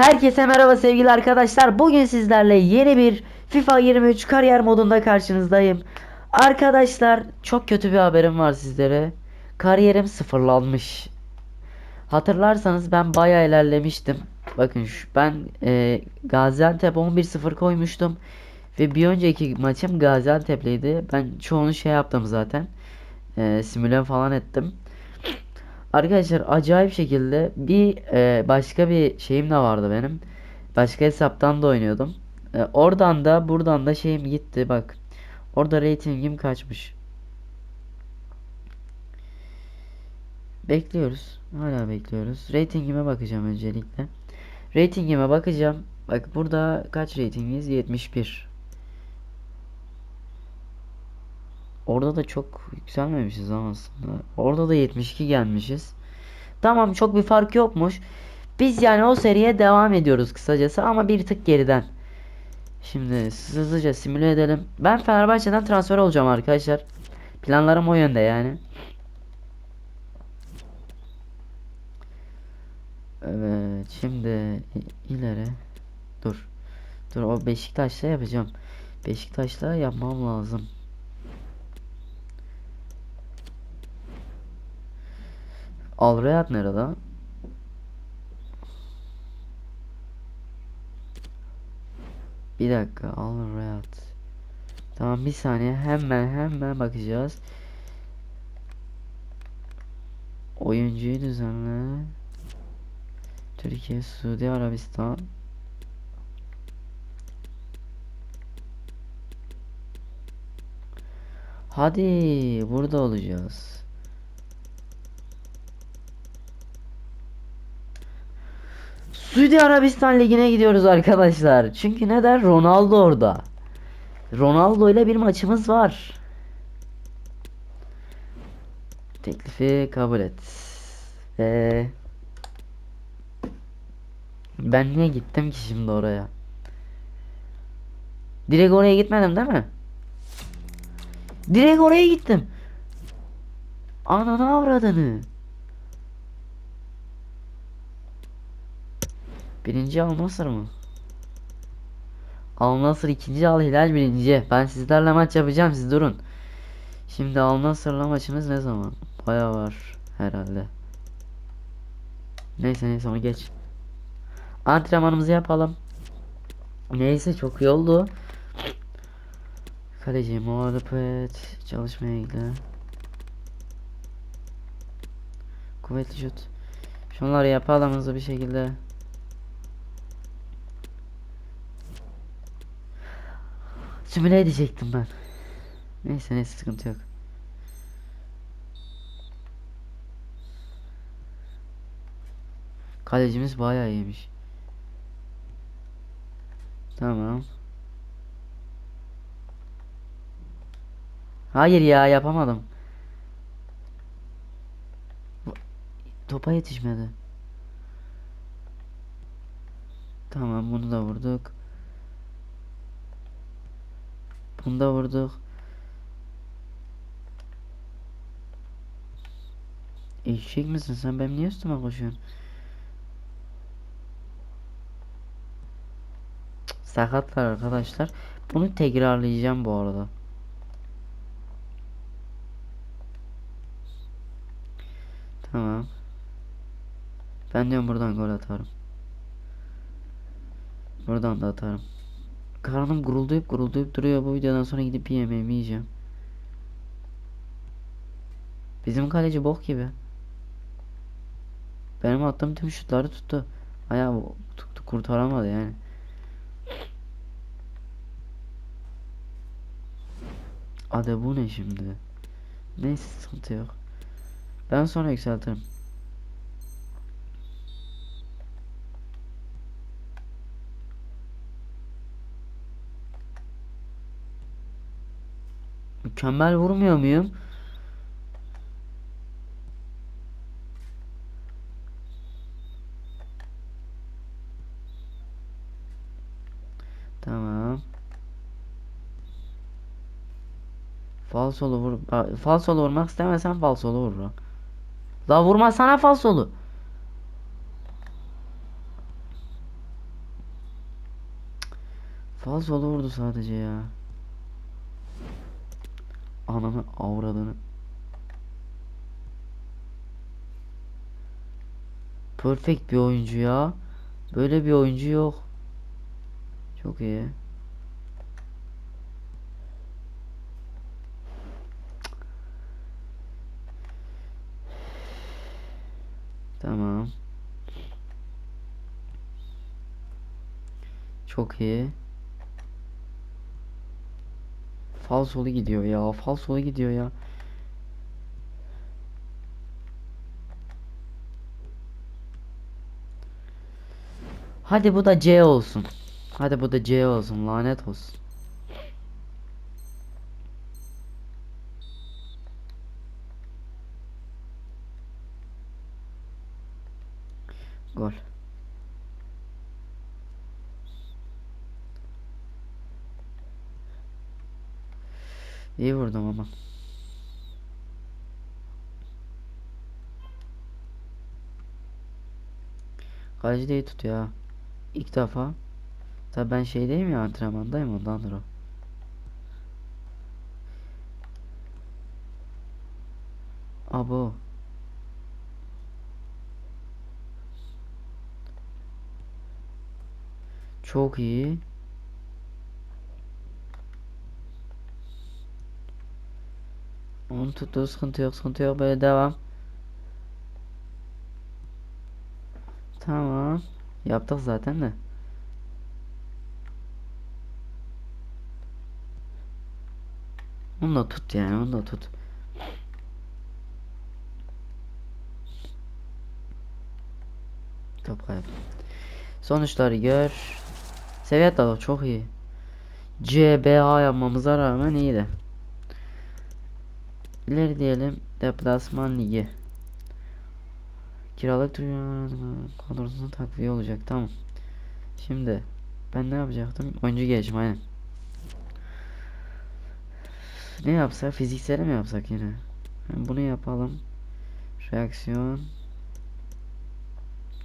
Herkese merhaba sevgili arkadaşlar. Bugün sizlerle yeni bir FIFA 23 kariyer modunda karşınızdayım. Arkadaşlar çok kötü bir haberim var sizlere. Kariyerim sıfırlanmış. Hatırlarsanız ben bayağı ilerlemiştim. Bakın şu, ben e, Gaziantep 11-0 koymuştum. Ve bir önceki maçım Gaziantep'liydi. Ben çoğunu şey yaptım zaten. E, simüle falan ettim. Arkadaşlar acayip şekilde bir e, başka bir şeyim de vardı benim. Başka hesaptan da oynuyordum. E, oradan da buradan da şeyim gitti bak. Orada ratingim kaçmış. Bekliyoruz. Hala bekliyoruz. Ratingime bakacağım öncelikle. Ratingime bakacağım. Bak burada kaç ratingiz? 71. Orada da çok yükselmemişiz ama aslında. Orada da 72 gelmişiz. Tamam çok bir fark yokmuş. Biz yani o seriye devam ediyoruz kısacası ama bir tık geriden. Şimdi hızlıca simüle edelim. Ben Fenerbahçe'den transfer olacağım arkadaşlar. Planlarım o yönde yani. Evet şimdi ileri. Dur. Dur o Beşiktaş'ta yapacağım. Beşiktaş'ta yapmam lazım. Alriyat nerede? Bir dakika Alriyat. Tamam bir saniye hemen hemen bakacağız. Oyuncuyu düzenle. Türkiye, Suudi Arabistan. Hadi burada olacağız. Suudi Arabistan Ligi'ne gidiyoruz arkadaşlar. Çünkü neden? Ronaldo orada. Ronaldo ile bir maçımız var. Teklifi kabul et. Ve ben niye gittim ki şimdi oraya? Direkt oraya gitmedim değil mi? Direkt oraya gittim. Ananı avradını. Birinci Al Nassr mı? Al Nassr ikinci Al Hilal birinci. Ben sizlerle maç yapacağım siz durun. Şimdi Al Nassr'la maçımız ne zaman? Baya var herhalde. Neyse neyse onu geç. Antrenmanımızı yapalım. Neyse çok iyi oldu. Kaleci muhalefet çalışmaya ilgili. Kuvvetli şut. Şunları yapalım hızlı bir şekilde. Simüle edecektim ben. Neyse neyse sıkıntı yok. Kalecimiz bayağı iyiymiş. Tamam. Hayır ya yapamadım. Topa yetişmedi. Tamam bunu da vurduk. Bunu da vurduk. Eşek misin sen benim niye üstüme koşuyorsun? Sakatlar arkadaşlar. Bunu tekrarlayacağım bu arada. Tamam. Ben diyorum buradan gol atarım. Buradan da atarım. Karnım guruldayıp guruldayıp duruyor. Bu videodan sonra gidip bir yemeğimi yiyeceğim. Bizim kaleci bok gibi. Benim attığım tüm şutları tuttu. Ayağı tuttu kurtaramadı yani. Hadi bu ne şimdi? Neyse sıkıntı yok. Ben sonra yükseltirim. Mükemmel vurmuyor muyum? Tamam. Falsolu vur. Falsolu vurmak istemesen falsolu vur. lan. La vurma sana falsolu. Falsolu vurdu sadece ya. Ananı avradını. Perfect bir oyuncu ya. Böyle bir oyuncu yok. Çok iyi. Tamam. Çok iyi. Falsolu gidiyor ya. Falsolu gidiyor ya. Hadi bu da C olsun. Hadi bu da C olsun. Lanet olsun. Gol. İyi vurdum ama. Kaleci de iyi tutuyor. İlk defa. Tabi ben şeydeyim ya antrenmandayım ondandır o. Abo. Çok iyi. Onu tuttu sıkıntı yok sıkıntı yok böyle devam. Tamam. Yaptık zaten de. Onu da tut yani onu da tut. Top kaybı. Sonuçları gör. Seviye çok iyi. CBA yapmamıza rağmen iyiydi. İleri diyelim deplasman ligi. Kiralık kadrosuna takviye olacak tamam. Şimdi ben ne yapacaktım? Oyuncu gelişim aynen. Ne yapsak? Fiziksel mi yapsak yine? Yani bunu yapalım. Reaksiyon.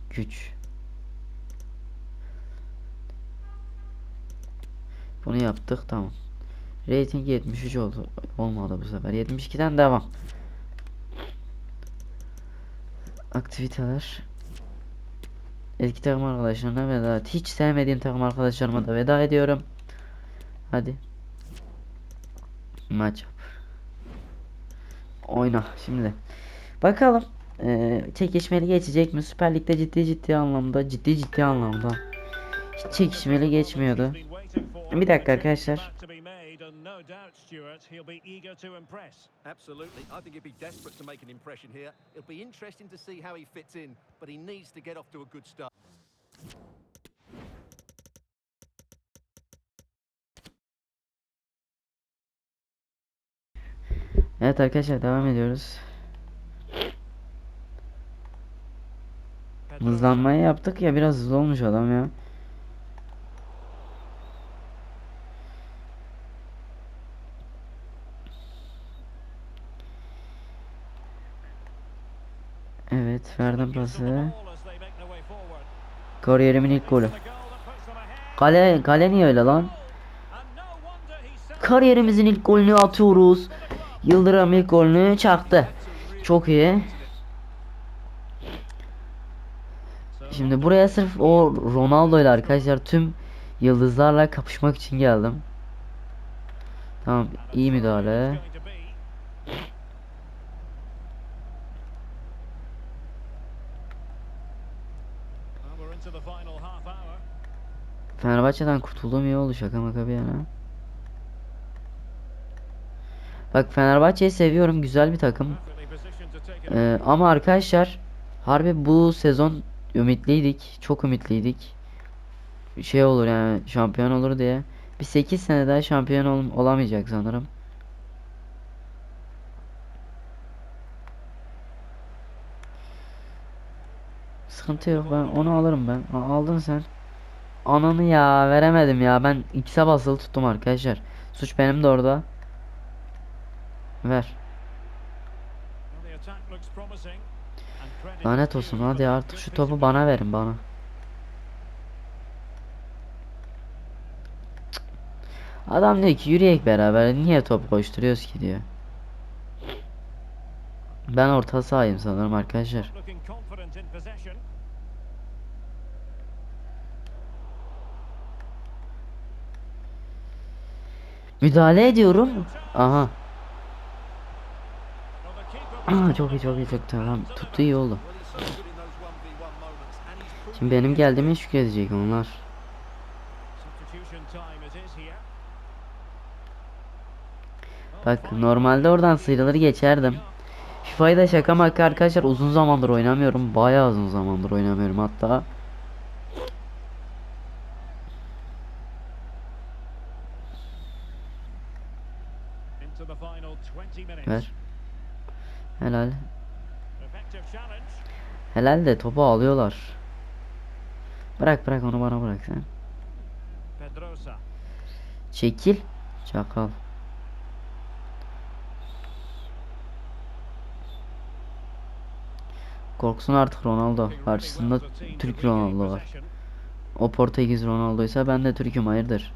Güç. Bunu yaptık tamam. Rating 73 oldu. Olmadı bu sefer. 72'den devam. Aktiviteler. Eski takım arkadaşlarına veda. Hiç sevmediğim takım arkadaşlarıma da veda ediyorum. Hadi. Maç yap. Oyna şimdi. Bakalım. Eee çekişmeli geçecek mi? Süper Lig'de ciddi ciddi anlamda ciddi ciddi anlamda hiç çekişmeli geçmiyordu. Bir dakika arkadaşlar. Absolutely. I think he'd be desperate to make an impression here. It'll be interesting to see how he fits in, but he needs to get off to a good start. Evet arkadaşlar devam ediyoruz. Hızlanmayı yaptık ya biraz hızlı olmuş adam ya. Evet verdim pası. Kariyerimin ilk golü. Kale, kale niye öyle lan? Kariyerimizin ilk golünü atıyoruz. Yıldırım ilk golünü çaktı. Çok iyi. Şimdi buraya sırf o Ronaldo ile arkadaşlar tüm yıldızlarla kapışmak için geldim. Tamam iyi müdahale. Fenerbahçe'den kurtulduğum iyi oldu şaka maka bir yana. Bak Fenerbahçe'yi seviyorum güzel bir takım. Ee, ama arkadaşlar harbi bu sezon ümitliydik. Çok ümitliydik. Şey olur yani şampiyon olur diye. Bir 8 sene daha şampiyon ol olamayacak sanırım. Sıkıntı yok ben onu alırım ben. A- aldın sen. Ananı ya veremedim ya. Ben X'e basılı tuttum arkadaşlar. Suç benim de orada. Ver. Lanet olsun hadi artık şu topu bana verin bana. Adam diyor ki yürüyek beraber niye top koşturuyoruz ki diyor. Ben orta sahayım sanırım arkadaşlar. Müdahale ediyorum. Aha. Aa, çok iyi çok iyi çok tamam. Tuttu iyi oldu. Well, he's so good in those 1v1 moments, and he's proven Şimdi benim geldiğime şükredecek onlar. Bak normalde oradan sıyrılır geçerdim. FIFA'yı da şaka maka arkadaşlar uzun zamandır oynamıyorum. Bayağı uzun zamandır oynamıyorum hatta. Ver. Helal. Helal de topu alıyorlar. Bırak bırak onu bana bırak sen. Çekil. Çakal. Korksun artık Ronaldo. Karşısında Türk Ronaldo var. O Portekiz Ronaldo'ysa ben de Türk'üm hayırdır.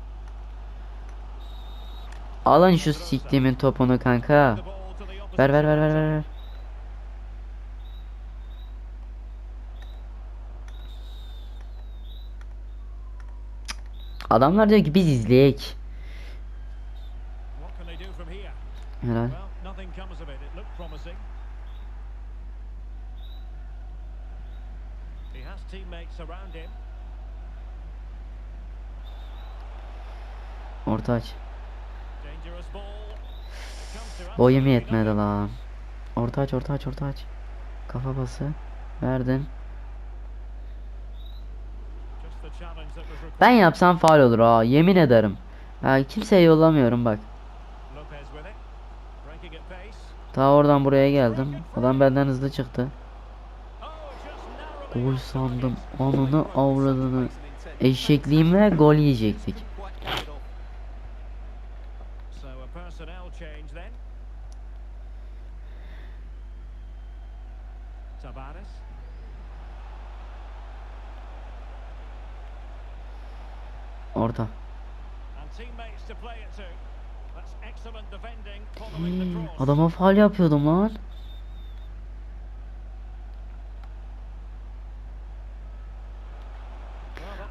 Alın şu siktiğimin topunu kanka. Ver ver ver ver ver. Adamlar diyor ki biz izleyek. Helal. Well, nothing Boyum yetmedi lan. Orta aç orta aç orta aç. Kafa bası. Verdim. Ben yapsam faul olur ha yemin ederim. Ya kimseye yollamıyorum bak. Ta oradan buraya geldim. Adam benden hızlı çıktı. Gol sandım. Ananı avradını. Eşekliğimle gol yiyecektik. Following the cross. Adama faul yapıyordum lan.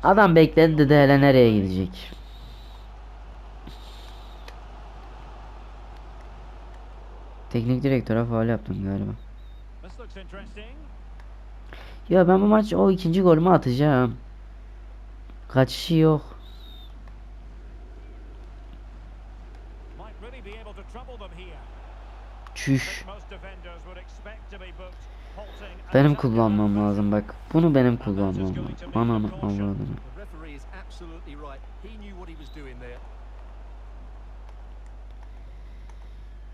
Adam bekledi dedi hele nereye gidecek. Teknik direktöre faul yaptım galiba. This looks interesting. Ya ben bu maç o ikinci golümü atacağım. Kaçışı yok. Çüş. Benim kullanmam lazım bak. Bunu benim kullanmam lazım. Ananı avradını.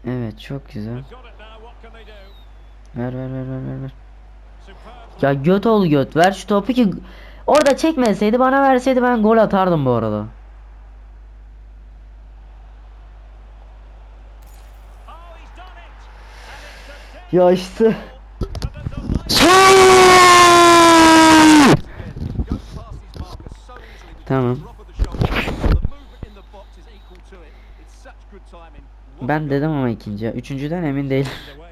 Evet çok güzel. Ver ver ver ver ver. Ya göt ol göt. Ver şu topu ki orada çekmeseydi bana verseydi ben gol atardım bu arada. Ya işte. goal for the delight. Goes past his marker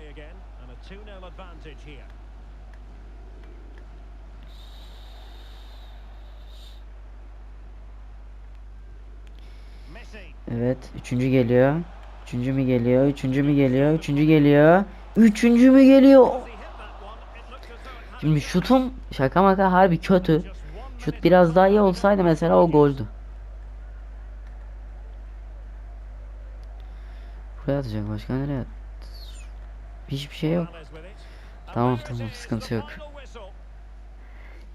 Evet. Üçüncü geliyor. Üçüncü mü geliyor? Üçüncü mü geliyor? Üçüncü geliyor. Üçüncü mü geliyor? Şimdi şutum şaka maka harbi kötü. Şut biraz daha iyi olsaydı mesela o goldü. Buraya atacak başka nereye at? Hiçbir şey yok. Tamam, tamam, sıkıntı yok. final whistle.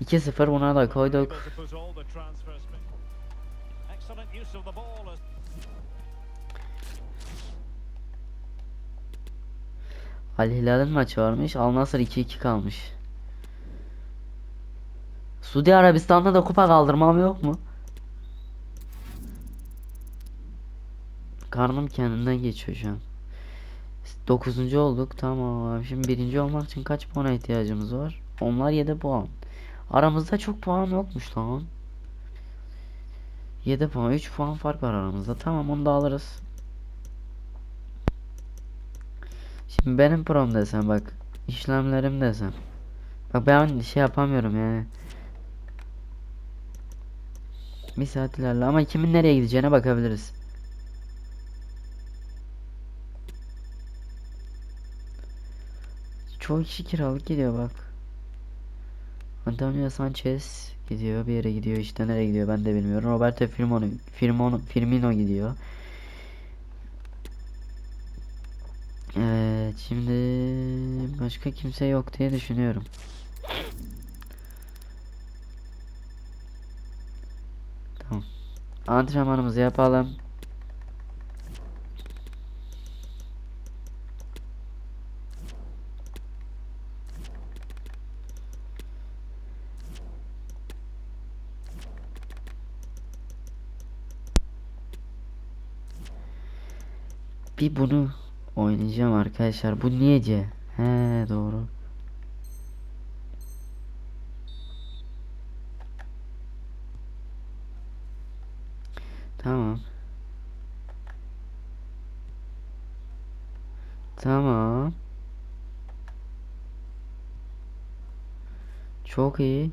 2-0 buna da koyduk. Al Hilal'in maçı varmış. Al Nassr 2-2 kalmış. Suudi Arabistan'da da kupa kaldırmam yok mu? Karnım kendinden geçiyor şu an. 9. olduk tamam. Şimdi birinci olmak için kaç puana ihtiyacımız var? Onlar 7 puan. Aramızda çok puan yokmuş lan. 7 puan 3 puan fark var aramızda. Tamam onu da alırız. Şimdi benim prom desem bak işlemlerim desem. Bak ben şey yapamıyorum yani. Bir saat ilerle ama kimin nereye gideceğine bakabiliriz. Çoğu kişi kiralık gidiyor bak. Antonio Sanchez gidiyor bir yere gidiyor işte nereye gidiyor ben de bilmiyorum. Roberto Firmino, Firmino, Firmino gidiyor. Evet şimdi başka kimse yok diye düşünüyorum. Tamam. Antrenmanımızı yapalım. Bir bunu oynayacağım arkadaşlar. Bu niyece? He doğru. Tamam. Tamam. Çok iyi.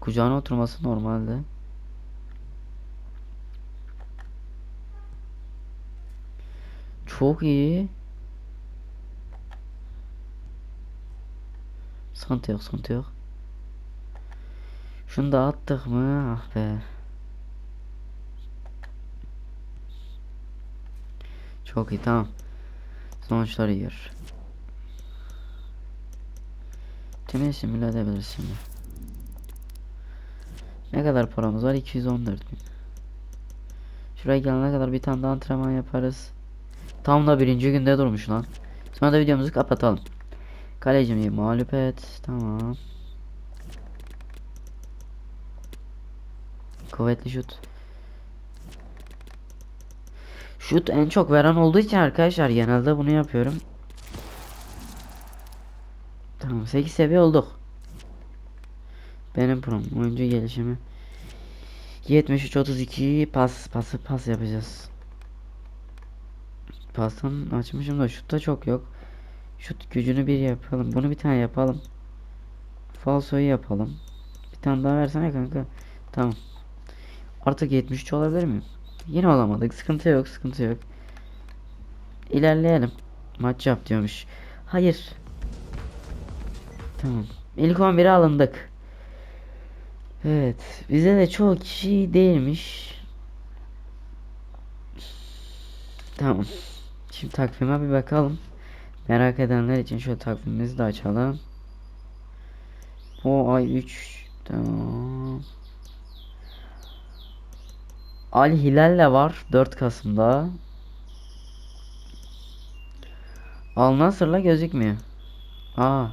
Kucağına oturması normalde. Çok iyi. Sıkıntı yok, sıkıntı yok. Şunu da attık mı? Ah be. Çok iyi, tamam. Sonuçları yiyor. Tüm simüle edebiliriz şimdi. Ne kadar paramız var? 214 bin. Şuraya gelene kadar bir tane daha antrenman yaparız. Tam da birinci günde durmuş lan. Sonra da videomuzu kapatalım. Kalecimi mağlup et. Tamam. Kuvvetli şut. Şut en çok veren olduğu için arkadaşlar genelde bunu yapıyorum. Tamam 8 seviye olduk. Benim prom oyuncu gelişimi 73 32 pas pas pas yapacağız. Pastan açmışım da şutta çok yok. Şut gücünü bir yapalım. Bunu bir tane yapalım. Falsoyu yapalım. Bir tane daha versene kanka. Tamam. Artık 73 olabilir miyim? Yine olamadık. Sıkıntı yok, sıkıntı yok. İlerleyelim. Maç yap diyormuş. Hayır. Tamam. İlk 11'e alındık. Evet. Bize de çoğu kişi değilmiş. Tamam. Şimdi takvime bir bakalım. Merak edenler için şöyle takvimimizi de açalım. O ay 3 tamam. Al Hilal'le var 4 Kasım'da. Al Nasır'la gözükmüyor. Aa.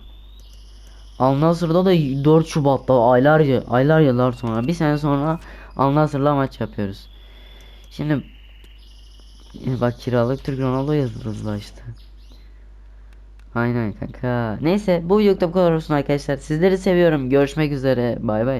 Al Nasır'da da 4 Şubat'ta aylarca aylar yıllar sonra bir sene sonra Al Nasır'la maç yapıyoruz. Şimdi bak kiralık Türk Ronaldo yazılızla işte. Aynen kanka. Neyse bu videolukta bu kadar olsun arkadaşlar. Sizleri seviyorum. Görüşmek üzere. Bay bay.